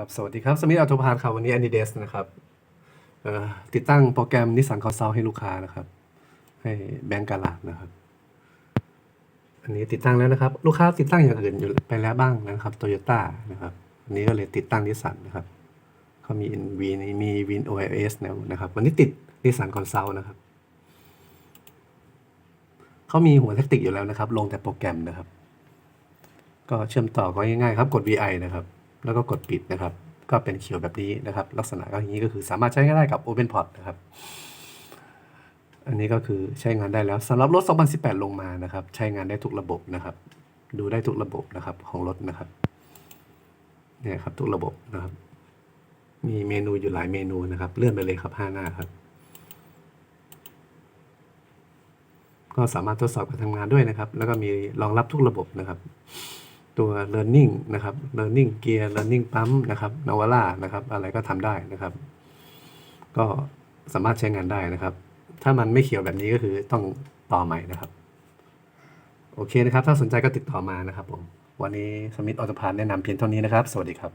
ครับสวัสดีครับสมิธอัตพาร์ครับวันนี้ a n น d e s นะครับติดตั้งโปรแกรมนิสสันคอนซัลให้ลูกค้านะครับ ให้แบงก์กาลาดนะครับ อันนี้ติดตั้งแล้วนะครับ ลูกค้าติดตั้งอย่างอื่นอยู่ไปแล้วบ้างนะครับโตโยต้านะครับอันนี้ก็เลยติดตั้งนิสสันนะครับเขามีวีมีวิน OIS แล้วนะครับ วันนี้ติดนิสสันคอนซัลนะครับเขามีหัวเทคนิคอยู่แล้วนะครับ ลงแต่โปรแกรมนะครับ ก็เชื่อมต่อก็ง่ายๆครับกด VI นะครับ แล้วก็กดปิดนะครับ ก็เป็นเขียวแบบนี้นะครับ ลักษณะก็อย่างนี้ก็คือสามารถใช้งานได้กับ OpenPort นะครับ อันนี้ก็คือใช้งานได้แล้วสำหรับรถ 2018 ลงมานะครับ ใช้งานได้ทุกระบบนะครับ ดูได้ทุกระบบนะครับของรถนะครับเนี่ยครับทุกระบบนะครับ มีเมนูอยู่หลายเมนูนะครับ เลื่อนไปเลยครับ5หน้าครับ ก็สามารถทดสอบการทำงานด้วยนะครับ แล้วก็มีรองรับทุกระบบนะครับ ตัว learning นะครับ learning gear learning ปั๊มนะครับ navara นะครับ อะไรก็ทำได้นะครับ ก็สามารถใช้งานได้นะครับ ถ้ามันไม่เขียวแบบนี้ก็คือต้องต่อใหม่นะครับ โอเคนะครับ ถ้าสนใจก็ติดต่อมานะครับผม วันนี้สมิธออโตพานแนะนำเพียงเท่านี้นะครับ สวัสดีครับ